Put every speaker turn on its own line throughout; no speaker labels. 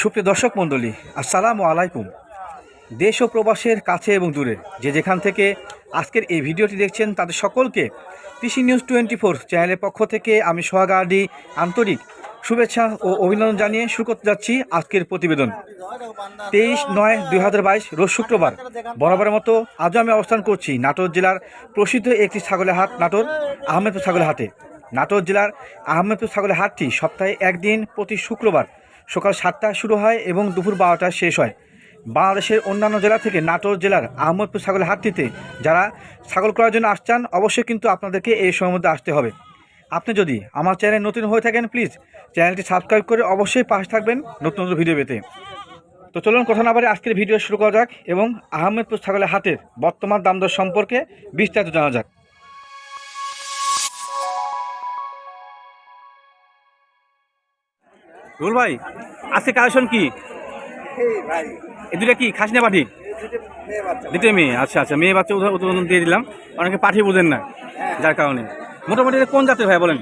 সুপ্রিয় দর্শক মণ্ডলী, আসসালামু আলাইকুম। দেশ ও প্রবাসের কাছে এবং দূরে যে যেখান থেকে আজকের এই ভিডিওটি দেখছেন, তাদের সকলকে কৃষি নিউজ টোয়েন্টি ফোর চ্যানেলের পক্ষ থেকে আমি সোহাগার্ডি আন্তরিক শুভেচ্ছা ও অভিনন্দন জানিয়ে শুরু করতে যাচ্ছি আজকের প্রতিবেদন। তেইশ নয় দুই হাজার বাইশ রোজ শুক্রবার, বরাবরের মতো আজও আমি অবস্থান করছি নাটোর জেলার প্রসিদ্ধ একটি ছাগলের হাট, নাটোর আহমেদপুর ছাগলের হাটে। নাটোর জেলার আহমেদপুর ছাগলের হাটটি সপ্তাহে একদিন প্রতি শুক্রবার সকাল সাতটায় শুরু হয় এবং দুপুর বারোটায় শেষ হয়। বাংলাদেশের অন্যান্য জেলা থেকে নাটোর জেলার আহমদপুর ছাগলের হাটটিতে যারা ছাগল করার জন্য আসছেন, অবশ্যই কিন্তু আপনাদেরকে এই সময়ের মধ্যে আসতে হবে। আপনি যদি আমার চ্যানেল নতুন হয়ে থাকেন প্লিজ চ্যানেলটি সাবস্ক্রাইব করে অবশ্যই পাশে থাকবেন নতুন নতুন ভিডিও পেতে। তো চলুন কথা না পারে আজকের ভিডিও শুরু করা যাক এবং আহমেদপুর ছাগলের হাটের বর্তমান দাম দর সম্পর্কে বিস্তারিত জানা যাক। রুল ভাই আজকে কালেকশন কি? এই দুটা কি? খাসি না পাঠি দুটো মেয়ে আচ্ছা আচ্ছা মেয়ে বাচ্চা উদাহরণ উদাহরণ দিয়ে দিলাম। অনেকে পাঠি বোঝেন না যার কারণে। মোটামুটি কোন জাতের ভাই বলেন?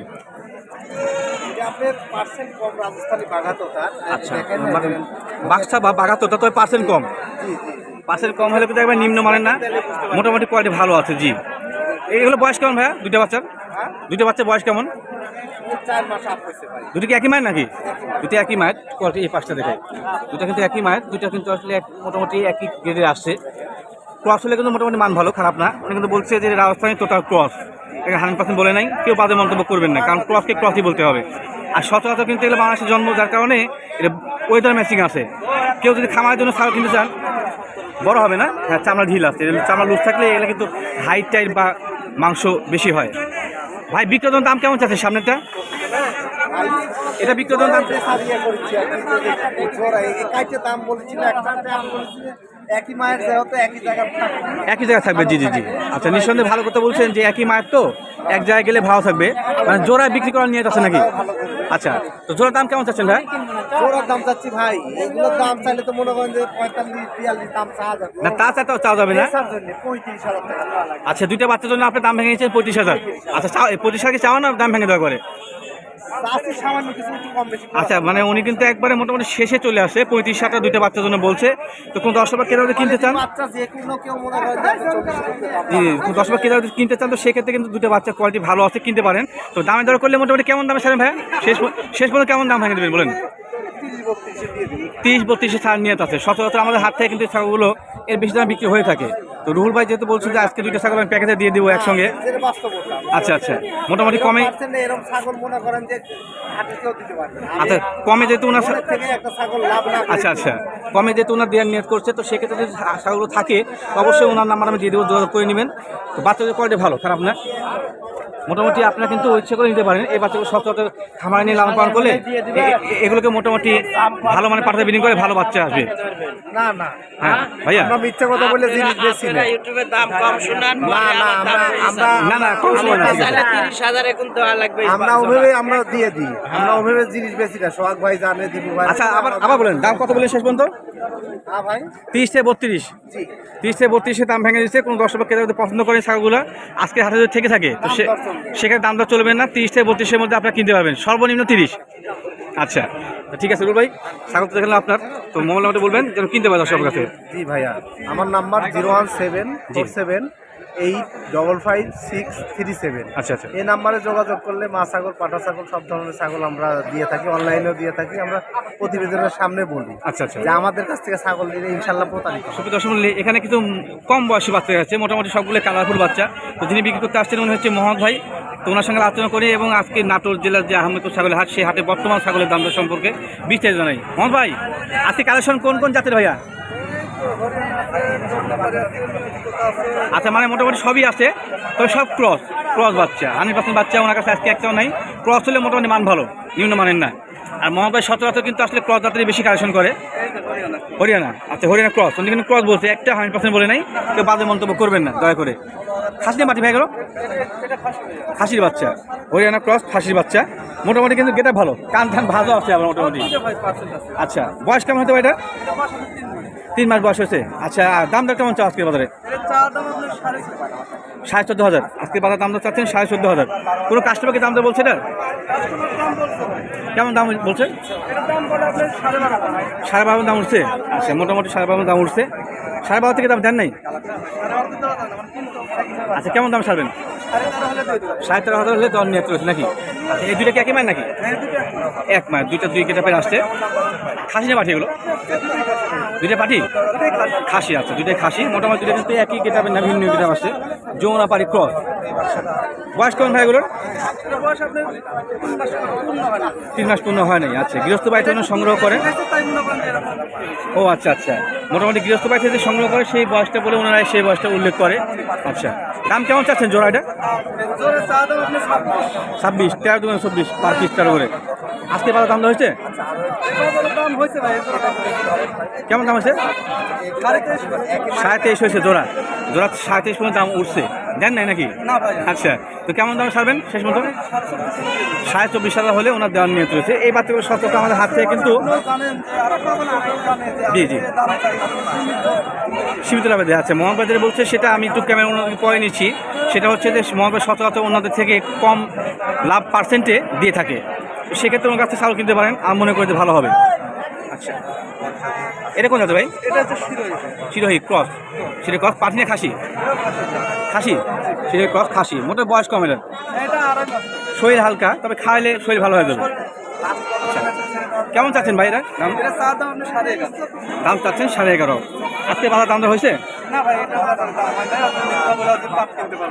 আচ্ছা মানে বাক্সা বা তত পার্সেন্ট কম। পার্সেন্ট কম হলে কিন্তু একবার নিম্ন মানের না। মোটামুটি কোয়ালিটি ভালো আছে জি। এইগুলো বয়স কেমন ভাইয়া দুইটা বাচ্চার? দুইটা বাচ্চার বয়স কেমন? দুটো কি একই নাকি? দুটো একই এই দেখে। দুটো কিন্তু একই কিন্তু আসলে মোটামুটি একই আসছে। হলে কিন্তু মোটামুটি মান ভালো, খারাপ না। কিন্তু বলছে যে রাজস্থানী এটা বলে কেউ বাদে মন্তব্য করবেন না, কারণ বলতে হবে। আর কিন্তু এগুলো বাংলাদেশের জন্ম, যার কারণে এটা ওয়েদার ম্যাচিং আছে। কেউ যদি খামারের জন্য ছাগল কিনতে চান, বড় হবে না? হ্যাঁ চামড়া ঢিল আছে। চামড়া লুজ থাকলে এগুলো কিন্তু হাইট টাইট বা মাংস বেশি হয়। ভাই বিক্রয়ের দাম কেমন চাচ্ছে সামনেটা এটা বিক্রয়ের দাম?
একই মায়ের যেহেতু একই জায়গায়
একই জায়গায় থাকবে জি জি জি। আচ্ছা নিঃসন্দেহে ভালো কথা বলছেন যে একই মায়ের তো এক জায়গায় গেলে ভালো থাকবে। মানে জোড়ায় বিক্রি করার নিয়ে যাচ্ছে নাকি? আচ্ছা তো জোড়ার দাম কেমন চাচ্ছেন ভাই?
জোড়ার দাম চাচ্ছি ভাই এগুলোর দাম চাইলে তো মনে করেন যে পঁয়তাল্লিশ বিয়াল্লিশ দাম চাওয়া যাবে।
না তা চাইতে চাওয়া যাবে না?
পঁয়ত্রিশ হাজার টাকা।
আচ্ছা দুইটা বাচ্চার জন্য আপনি দাম ভেঙে নিয়েছেন পঁয়ত্রিশ হাজার। আচ্ছা পঁচিশ হাজার কি চাওয়া না দাম ভেঙে দেওয়া করে?
চাষি সামান্য কিছু একটু কম বেশি। করে
আচ্ছা মানে উনি কিন্তু একবারে মোটামুটি শেষে চলে আসে পঁয়ত্রিশ হাজার দুইটা বাচ্চার জন্য বলছে। তো কোন দশ টাকা কেনা কিনতে চান?
বাচ্চা কোনো মনে
দশ টাকা কেনা যদি কিনতে চান? তো সেক্ষেত্রে কিন্তু দুটো বাচ্চার কোয়ালিটি ভালো আছে কিনতে পারেন। তো দামে দর করলে মোটামুটি কেমন দামে ছাড়েন ভাই শেষ শেষ পর্যন্ত কেমন দাম ভেঙে দেবেন বলেন?
তিরিশ বত্রিশে
ছাড় নিয়ে আছে। সচরাচর আমাদের হাত থেকে কিন্তু ছাগলগুলো এর বেশি দামে বিক্রি হয়ে থাকে। তো রুহুল ভাই যেহেতু বলছো যে আজকে দুইটা ছাগল আমি প্যাকেজে দিয়ে দিব একসঙ্গে। আচ্ছা আচ্ছা। মোটামুটি কমে
এরকম ছাগল মনে করেন যে।
আচ্ছা কমে যেহেতু ওনার আচ্ছা আচ্ছা। কমে যেহেতু ওনার দেওয়ার নিয়ত করছে তো সেক্ষেত্রে যদি ছাগলগুলো থাকে অবশ্যই ওনার নাম্বার আমি দিয়ে দেবো যোগাযোগ করে নেবেন। তো বাচ্চাদের কোয়ালিটি ভালো খারাপ না? মোটামুটি আপনারা কিন্তু ইচ্ছে করে নিতে পারেন। এই বাচ্চাগুলো সচরাচর খামারে নিয়ে লালন পালন করলে এগুলোকে মোটামুটি ভালো মানে পাঠাতে বিনিয়োগ করে ভালো বাচ্চা আসবে।
না না।
হ্যাঁ ভাইয়া?
আমরা মিথ্যা কথা বলে জিনিস বেশি না।
ইউটিউবে দাম কম শোনান
না না আমরা আমরা
না না কম সময় না ঠিক আছে।
তাহলে তিরিশ হাজার এখন দেওয়া লাগবে
আমরা ওভাবে আমরা দিয়ে দিই। আমরা ওভাবে জিনিস বেশি না। সোহাগ ভাই জানে দিবু ভাই
আচ্ছা আবার আবার বলেন দাম কত শেষ পর্যন্ত?
ভাই।
তিরিশ থেকে বত্রিশ।
জি।
তিরিশ থেকে বত্রিশে দাম ভেঙে দিচ্ছে কোনো দর্শক পছন্দ করে ছাগলগুলো আজকে হাতে থেকে থাকে তো সে। সেখানে দাম দাম চলবে না তিরিশ থেকে বত্রিশের মধ্যে আপনারা কিনতে পারবেন। সর্বনিম্ন তিরিশ। আচ্ছা ঠিক আছে রুল ভাই স্বাগত দেখালাম আপনার। তো মোবাইল নাম্বারটা বলবেন যেন কিনতে পারবেন দর্শকের কাছে।
জি ভাইয়া আমার number zero one seven seven eight double five six three seven
আচ্ছা আচ্ছা।
এই নাম্বারে যোগাযোগ করলে মা ছাগল ছাগল সব ধরনের ছাগল আমরা দিয়ে থাকি অনলাইনেও দিয়ে থাকি আমরা প্রতিবেদনের সামনে বলি
আচ্ছা আচ্ছা।
যে আমাদের কাছ থেকে ছাগল নিলে ইনশাল্লাহ প্রতারিত হবে।
সুপ্রিয় দর্শক এখানে কিন্তু কম বয়সী বাচ্চা আছে মোটামুটি সবগুলো কালারফুল বাচ্চা। তো যিনি বিক্রি করতে আসছেন উনি হচ্ছে মোহাম্মদ ভাই। তো ওনার সঙ্গে আলোচনা করি এবং আজকে নাটোর জেলার যে আহমেদপুর ছাগলের হাট সেই হাটে বর্তমান ছাগলের দাম সম্পর্কে বিস্তারিত জানাই। মোহাম্মদ ভাই আজকে কালেকশন কোন কোন জাতের ভাইয়া? আচ্ছা মানে মোটামুটি সবই আছে তো সব ক্রস ক্রস বাচ্চা। হান্ড্রেড পার্সেন্ট বাচ্চা ওনার কাছে আজকে একটাও নাই। ক্রস হলে মোটামুটি মান ভালো, নিম্ন মানের না। আর ভাই সচরাচর কিন্তু আসলে ক্রস জাতেরই বেশি কালেকশন করে। হরিয়ানা। আচ্ছা হরিয়ানা ক্রস উনি কিন্তু ক্রস বলছে। একটা হান্ড্রেড পার্সেন্ট বলে নাই। কেউ বাজে মন্তব্য করবেন না, দয়া করে। খাসি মাটি ভাই গেল। খাসির বাচ্চা। হরিয়ানা ক্রস খাসির বাচ্চা। মোটামুটি কিন্তু গেটা ভালো। কান ধান ভালো আছে আবার মোটামুটি। আচ্ছা বয়স কেমন হতে পারে এটা? তিন মাস বয়স হয়েছে। আচ্ছা দাম দর কেমন চাও আজকের বাজারে? সাড়ে চোদ্দ হাজার। আজকে বাজার দাম চাচ্ছেন সাড়ে চোদ্দ হাজার। কোনো কাস্টমারকে দাম বলছে এটা? কেমন দাম বলছে? সাড়ে বারো দাম উঠছে। আচ্ছা মোটামুটি সাড়ে বারো দাম উঠছে। সাড়ে বারো থেকে দাম দেন নাই? আচ্ছা কেমন দাম ছাড়বেন? সাড়ে তেরো হাজার হলে দর নিয়ে নাকি? আচ্ছা এই দুইটা কি একই মায়ের নাকি? এক মায়ের দুইটা দুই কেটে পেয়ে আসছে। খাসি না পাঠি এগুলো? দুইটা পাঠি? খাসি আছে দুইটাই খাসি। মোটামুটি দুইটা কিন্তু একই কেটাবের না ভিন্ন কেটাব আসছে। যমুনা পাড়ি ক্রস। বয়স কেমন ভাই এগুলোর তিন মাস পূর্ণ হয় নাই আচ্ছা। গৃহস্থ বাড়ি থেকে সংগ্রহ করে? ও আচ্ছা আচ্ছা। মোটামুটি গৃহস্থ বাড়ি থেকে সংগ্রহ করে সেই বয়সটা বলে ওনারা সেই বয়সটা উল্লেখ করে। আচ্ছা। দাম কেমন চাচ্ছেন জোড়া এটা? ছাব্বিশ। তেরো দু চব্বিশ পার পিস তেরো করে আজকে ভালো দাম হয়েছে কেমন দাম হয়েছে। সাড়ে তেইশ হয়েছে জোড়া। জোড়া সাড়ে তেইশ পর্যন্ত দাম উঠছে। দেন নাই নাকি? আচ্ছা তো কেমন দামে সারবেন শেষ মতো সাড়ে চব্বিশ হাজার হলে ওনার দেওয়ার নিয়ে চলেছে এই বাচ্চাগুলো সতর্ক আমাদের হাত থেকে কিন্তু জি জি। সীমিত লাভে দেওয়া আছে। মোহাম্মদের বলছে সেটা আমি একটু ক্যামেরা ওনাদেরকে পরে নিচ্ছি। সেটা হচ্ছে যে মোহাম্মদ সচরাচর ওনাদের থেকে কম লাভ পার্সেন্টে দিয়ে থাকে। সেক্ষেত্রে ওনার কাছে ছাগল কিনতে পারেন। আমি মনে করি যে ভালো হবে। আচ্ছা। এটা কোন যাতে ভাই? এটা হচ্ছে শিরোহী। ক্রস। শিরোহী ক্রস পাঠি না খাসি। খাসি? সে ক্রস খাসি। মোটে বয়স কম এলেন শরীর হালকা, তবে খাইলে শরীর ভালো হয়ে যাবে। আচ্ছা। কেমন চাচ্ছেন ভাইরা? দাম? দাম চাচ্ছেন সাড়ে এগারো। আজকে বাজার দাম দর হয়েছে?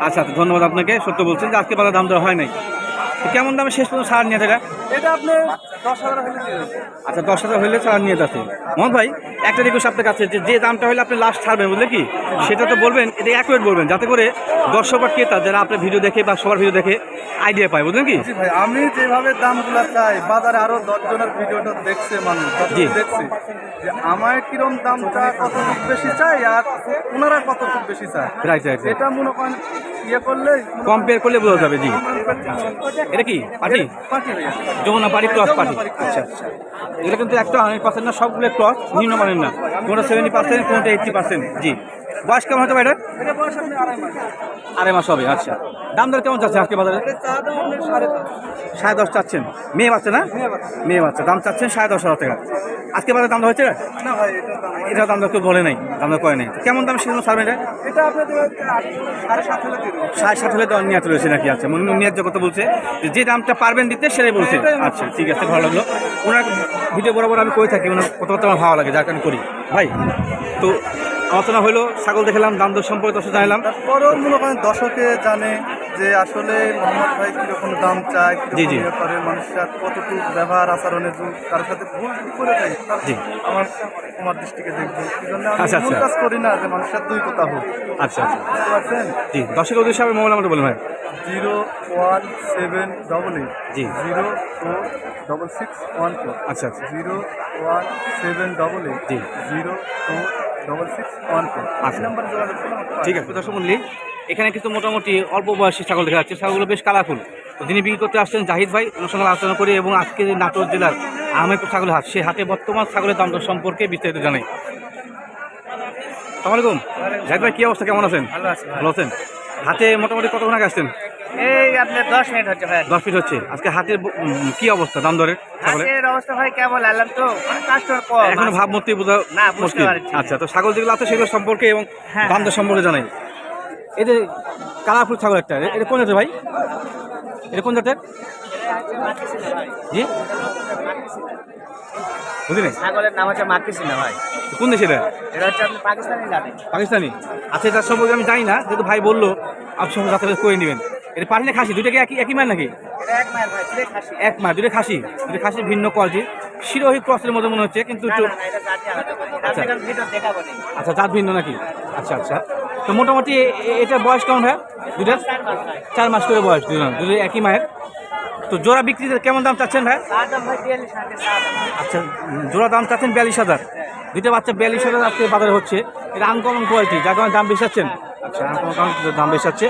আচ্ছা আচ্ছা ধন্যবাদ আপনাকে। সত্য বলছেন যে আজকে বাজার দাম দেওয়া হয় নাই। কেমন দামে শেষ পর্যন্ত সার নিয়ে এটা
এটা আপনি দশ হাজার হলে
আচ্ছা দশ হাজার হলে ছাড় নিয়ে যাচ্ছে। মোহন ভাই একটা রিকোয়েস্ট আপনার কাছে যে যে দামটা হলে আপনি লাস্ট ছাড়বেন বুঝলে কি? সেটা তো বলবেন এটা অ্যাকুরেট বলবেন যাতে করে দর্শক বা ক্রেতা যারা আপনার ভিডিও দেখে বা সবার ভিডিও দেখে আইডিয়া পায় বুঝলেন কি?
ভাই আমি যেভাবে দামগুলো চাই বাজারে আরও দশজনের ভিডিওটা দেখছে মানুষ। দেখছে। যে আমার কিরম দামটা কত বেশি চাই আর ওনারা কতটুকু বেশি চায়?
রাইট রাইট
এটা মনে করেন ইয়ে করলে
কম্পেয়ার করলে বোঝা যাবে জি। এটা কি? পার্টি? যমুনা পাড়ি ক্রস পার্টি। আচ্ছা আচ্ছা। এটা কিন্তু একটা হান্ড্রেড পার্সেন্ট না, সবগুলো ক্রস, নিম্নমানের না। কোনটা সেভেন্টি পার্সেন্ট কোনটা এইটটি পার্সেন্ট জি। বয়স কেমন হতে পারে
আড়াই মাস।
হবে আচ্ছা। দাম দর কেমন যাচ্ছে আজকে বাজারে?
দাম সাড়ে দশ
চাচ্ছেন। মেয়ে বাচ্চা না? মেয়ে বাচ্চা। দাম চাচ্ছেন সাড়ে দশ হাজার টাকা। আজকে বাজারে দাম হয়েছে?
এটা দাম
দর কেউ বলে নাই। দাম দর করে নাই। কেমন দাম সেগুলো ছাড়বেন এটা? সাড়ে সাত হলে দেওয়ার নিয়াত রয়েছে নাকি? আচ্ছা মনে নিয়াত জগত বলছে যে যে দামটা পারবেন দিতে সেটাই বলছে। আচ্ছা ঠিক আছে ভালো লাগল। ওনার ভিডিও বরাবর আমি করে থাকি। ওনার কথাবার্তা আমার ভালো লাগে যার কারণে করি। ভাই তো আলোচনা হলো ছাগল দেখলাম দাম দর সম্পর্কে দশ জানালাম
তারপরেও মনে করেন দর্শকে জানে যে আসলে মোহাম্মদ ভাই কীরকম দাম চায়
জি, জি।
করে মানুষের কতটুকু ব্যবহার আচরণের যুগ তার সাথে ভুল করে দেয়
জি।
আমার আমার দৃষ্টিকে দেখবে
আচ্ছা, আচ্ছা।
কাজ করি না যে মানুষের দুই কথা হোক
আচ্ছা আচ্ছা
বুঝতে পারছেন
জি দর্শকের উদ্দেশ্যে আমি মোবাইল নাম্বারটা বলুন ভাই
zero one seven double eight
জি।
Zero four double six one four
আচ্ছা আচ্ছা
zero one seven double eight
জি।
Zero four double six one four
আচ্ছা। ঠিক আছে দর্শক মন্ডলী এখানে কিন্তু মোটামুটি অল্প বয়সী ছাগল দেখা যাচ্ছে। ছাগলগুলো বেশ কালারফুল তো যিনি বিক্রি করতে আসছেন জাহিদ ভাই ওনার সঙ্গে আলোচনা করি এবং আজকে যে নাটোর জেলার আহমেদপুর ছাগলের হাট সে হাটে বর্তমান ছাগলের দাম দর সম্পর্কে বিস্তারিত জানাই। সালাম আলাইকুম। জাহিদ ভাই কী অবস্থা? কেমন আছেন?
ভালো আছেন
ভালো আছেন? হাতে মোটামুটি কতক্ষণ আগে আসছেন?
এই আপনার দশ মিনিট হচ্ছে ভাই।
দশ ফিট হচ্ছে। আজকে হাতের কি অবস্থা দাম দরের
অবস্থা ভাই কেমন আনলাম তো কাস্টমার কম।
এখনও ভাবমূর্তি বোঝা
না,
মুশকিল। আচ্ছা তো ছাগল যেগুলো আছে সেগুলো সম্পর্কে এবং
হ্যাঁ,
দাম দর সম্পর্কে জানাই। এই যে কালারফুল ছাগল একটা এটা কোন জাতের ভাই? এটা কোন জাতের? জি? বুঝলি?
ছাগলের নাম হচ্ছে মাকিসি না ভাই।
কোন দেশে এটা?
এটা হচ্ছে আপনি পাকিস্তানি জানেন
পাকিস্তানি? আচ্ছা তার সম্পর্কে আমি জানি না যেহেতু ভাই বলল আপনি সঙ্গে করে নেবেন। এটা না খাসি দুইটাকে একই একই মান নাকি?
এক
মাস দুটো খাসি। দুটো খাসি। ভিন্ন কোয়ালিটি শিরোহী ক্রসের মতো মনে হচ্ছে কিন্তু
এটা
আচ্ছা। আচ্ছা জাত ভিন্ন নাকি? আচ্ছা আচ্ছা। তো মোটামুটি এটা বয়স কেমন ভাই? দুটা
চার মাস
করে বয়স দুজন দুটো একই মায়ের। তো জোড়া বিক্রিতে কেমন দাম চাচ্ছেন ভাই? আচ্ছা জোড়া দাম চাচ্ছেন বিয়াল্লিশ হাজার। দুইটা বাচ্চা বিয়াল্লিশ হাজার আজকে বাজারে হচ্ছে। এটা আনকমন কোয়ালিটি যার কারণে দাম বেশি যাচ্ছেন আচ্ছা দাম বেশি যাচ্ছে।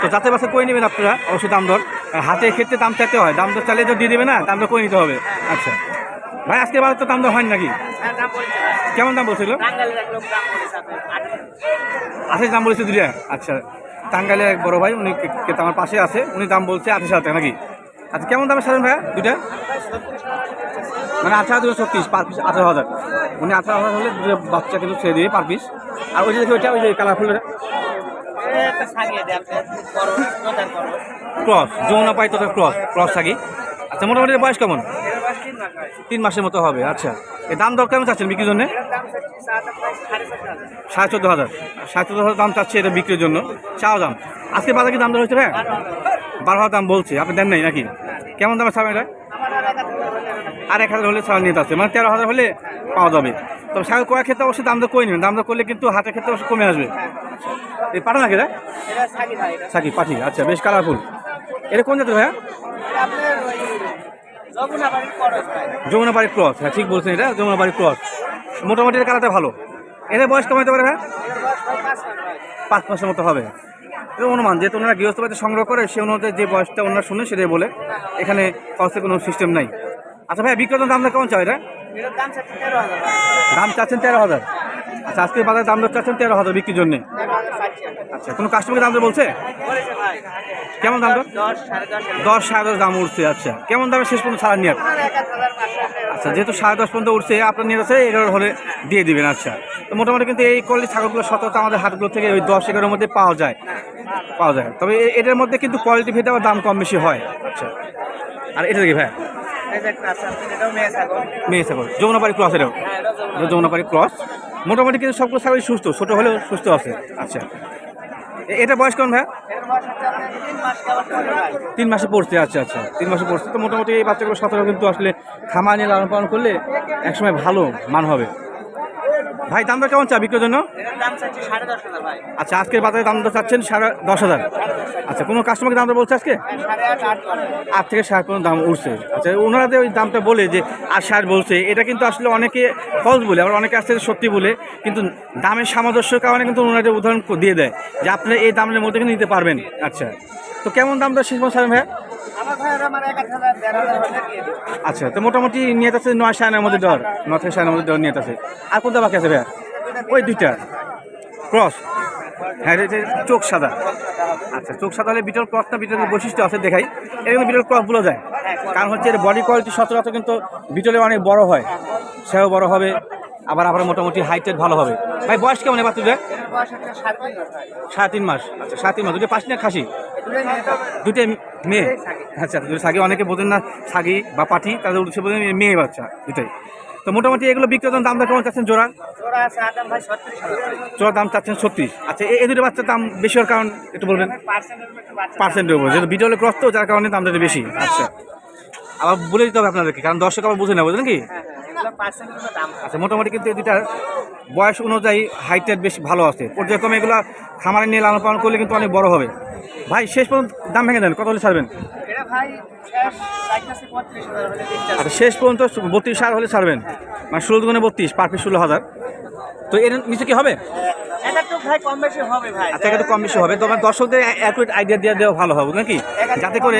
তো যাতে বাসে করে নেবেন আপনারা, অবশ্যই দাম দর। হাতে ক্ষেত্রে দাম চাইতে হয়। দাম দর চালিয়ে তো দিয়ে দেবে না, দাম দর করে নিতে হবে। আচ্ছা। ভাই, আজকে বাজার তো দাম দর হয় নাকি? কেমন দাম বলছিল
টাঙ্গালের দাম বলেছে
দুইটা। আচ্ছা টাঙ্গাইলের এক বড় ভাই, উনি আমার পাশে আছে। উনি দাম বলছে আঠাশ হাজার নাকি? আচ্ছা কেমন দামে সারেন ভাইয়া? দুইটা? মানে আঠারো দুটো ছত্রিশ পার পিস আঠারো হাজার। মানে আঠারো হাজার হলে দুটো বাচ্চা কিন্তু ছেড়ে দিবে পার পিস আর ওই যে দেখি ওইটা ওই যে কালারফুল
দেয়
ক্রস যমুনা পাই তোদের ক্রস ক্রস থাকি। আচ্ছা মোটামুটি বয়স কেমন?
তিন মাস হয়
তিন মাসের মতো হবে আচ্ছা। এই দাম দর কেমন চাচ্ছেন বিক্রির জন্য?
সাড়ে
চোদ্দ হাজার। সাড়ে চোদ্দ হাজার দাম চাচ্ছে এটা বিক্রির জন্য। চাও দাম। আজকে বাজার কি দাম দর হয়েছে ভাই বারো হাজার দাম বলছে। আপনি দেন নাই নাকি? কেমন দামে ছাড়বেন এটা?
আর এক হাজার হলে
ছাড় নিতে আছে। মানে তেরো হাজার হলে পাওয়া যাবে। তবে ছাগল কয়েক ক্ষেত্রে অবশ্যই দাম দর করে নেবেন? দাম দর করলে কিন্তু হাটের ক্ষেত্রে অবশ্যই কমে আসবে। এই পাঠা নাকি সাকি পাঠি। আচ্ছা বেশ কালারফুল এটা কোন জাতের ভাইয়া?
যমুনা বাড়ির
ক্রস। হ্যাঁ ঠিক বলছেন এটা, যমুনা বাড়ির ক্রস। মোটামুটি কালারটা ভালো। এদের বয়স কমাইতে পারে ভাই
পাঁচ মাস
মাসের মতো হবে। অনুমান যেহেতু ওনারা গৃহস্থ বাড়িতে সংগ্রহ করে সে অনুযায়ী যে বয়সটা ওনারা শুনে সেটাই বলে এখানে খরচের কোনো সিস্টেম নাই। আচ্ছা ভাই বিক্রেতার দামটা কেমন চাই এটা?
দাম
চাচ্ছেন তেরো হাজার। আচ্ছা আজকে বাজারে দাম চাচ্ছেন তেরো হাজার বিক্রির জন্য। আচ্ছা কোনো কাস্টমারকে দাম বলছে? কেমন দাম
দশ সাড়ে দশ
দাম উঠছে আচ্ছা। কেমন দামে শেষ পর্যন্ত ছাড়া নিয়ে। আচ্ছা যেহেতু সাড়ে দশ পর্যন্ত উঠছে আপনার নিয়ে আছে এগারো হলে দিয়ে দিবেন আচ্ছা। তো মোটামুটি কিন্তু এই কোয়ালিটি ছাগলগুলো সতত আমাদের হাটগুলো থেকে ওই দশ এগারোর মধ্যে পাওয়া যায়। পাওয়া যায়। তবে এটার মধ্যে কিন্তু কোয়ালিটি ভেদে আবার দাম কম বেশি হয় আচ্ছা। আর এটা দেখি ভাই।
এই যে একটা আছে, আপনি এটাও মেয়ে ছাগল।
ছাগল। যমুনাপাড়ি ক্রস এটাও।
হ্যাঁ,
যমুনাপাড়ি ক্রস মোটামুটি কিন্তু সবগুলো ছাগলই সুস্থ ছোটো হলেও সুস্থ আছে আচ্ছা। এটা বয়স কেমন ভাই?
তিন মাস
পড়ছে আচ্ছা আচ্ছা। তিন মাসে পড়ছে। তো মোটামুটি এই বাচ্চাগুলো সতেরো কিন্তু আসলে খামার নিয়ে লালন পালন করলে একসময় ভালো মান হবে। ভাই দামটা কেমন চা বিক্রির জন্য?
সাড়ে।
আচ্ছা আজকের বাজারে দাম দর চাচ্ছেন সাড়ে দশ হাজার। আচ্ছা কোনো কাস্টমারকে দাম দর বলছে আজকে?
হ্যাঁ, আট
থেকে ষাট পর্যন্ত দাম উঠছে। আচ্ছা ওনারা যে ওই দামটা বলে যে আর ষাট বলছে এটা কিন্তু আসলে অনেকে ফলস বলে আবার অনেকে আসছে সত্যি বলে কিন্তু দামের সামঞ্জস্যের কারণে কিন্তু ওনারা যে উদাহরণ দিয়ে দেয় যে আপনারা এই দামের মধ্যে কিন্তু নিতে পারবেন। আচ্ছা তো কেমন দাম দর শেষ ছাড়েন ভাইয়া? আচ্ছা তো মোটামুটি নিয়ে আছে নয় সাড়ে মধ্যে দর নয় থেকে সাড়ে মধ্যে দর নিয়ে আছে। আর কোনটা বাকি আছে ভাইয়া? ওই দুইটা। ক্রস। হ্যাঁ এটা চোখ সাদা। আচ্ছা চোখ সাদা হলে বিটল ক্রসটা বিটলের বৈশিষ্ট্য আছে, দেখাই। এরকম বিটল ক্রস বলা যায়। কারণ হচ্ছে এর বডি কোয়ালিটি সচরাচর কিন্তু বিটলে অনেক বড় হয়। সেও বড় হবে। আবার আবার মোটামুটি হাইটের ভালো হবে। ভাই, বয়স কেমন এবার তুই
সাড়ে তিন মাস।
আচ্ছা সাড়ে তিন মাস। দুটো পাঁচ না খাসি? দুটো মেয়ে। আচ্ছা দুটো সাগি। অনেকে বোঝেন না, সাগি বা পাঠি, তাদের উদ্দেশ্যে বোঝেন মেয়ে বাচ্চা, দুটোই। তো মোটামুটি এগুলো বিক্রেতার দামটা কেমন চাচ্ছেন জোড়া। জোড়ার দাম চাচ্ছেন ছত্রিশ। আচ্ছা এই দুটো বাচ্চার দাম বেশি হওয়ার কারণ একটু বলবেন?
পার্সেন্টের উপর।
যেহেতু বিটলে ক্রস তো, যার কারণে দামটা বেশি। আচ্ছা। আবার বলে দিতে হবে আপনাদেরকে, কারণ দর্শক আবার বুঝে না বুঝলেন কি? আচ্ছা মোটামুটি কিন্তু এই দুটার বয়স অনুযায়ী হাইটের বেশি ভালো আছে। পর্যায়ক্রমে এগুলো খামারে নিয়ে লালন পালন করলে কিন্তু অনেক বড় হবে। ভাই শেষ পর্যন্ত দাম ভেঙে দেন কত হলে ছাড়বেন? আচ্ছা শেষ পর্যন্ত বত্রিশ হাজার হলে ছাড়বেন। মানে ষোলো দুগুণে বত্রিশ পার পিস ষোলো হাজার। তো এর নিচে কি হবে?
ভাই কম বেশি হবে ভাই।
আচ্ছা একটু কম বেশি হবে। তবে দর্শকদের অ্যাকুরেট আইডিয়া দিয়ে দেওয়া ভালো হবে নাকি? যাতে করে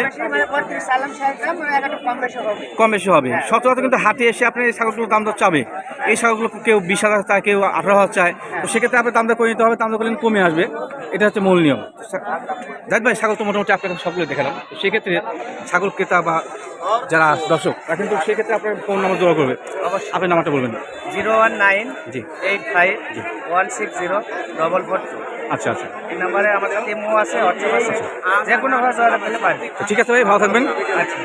কম বেশি মানে হবে।
সচরাচর কিন্তু হাটে এসে আপনি এই ছাগলগুলোর দাম দর চাবে। এই ছাগলগুলো কেউ বিশ হাজার চায় কেউ আঠারো হাজার চায়। তো সেক্ষেত্রে আপনি দাম দর করে নিতে হবে দাম দর করলে কমে আসবে। এটা হচ্ছে মূল নিয়ম। ভাই ছাগল তো মোটামুটি আপনাকে সবগুলো দেখালাম। তো সেক্ষেত্রে ছাগল ক্রেতা বা যারা দর্শক কিন্তু সেক্ষেত্রে আপনার ফোন নাম্বার জোগাড় করবে। আপনি নাম্বারটা বলবেন।
জিরো ওয়ান নাইন
জি।
Eight five one six zero double four two.
আচ্ছা আচ্ছা।
এই নাম্বারে আমাদের ইমো আছে হোয়াটসঅ্যাপ আছে যে কোনো ভাষা
তো ঠিক আছে ভাই ভালো থাকবেন।
আচ্ছা।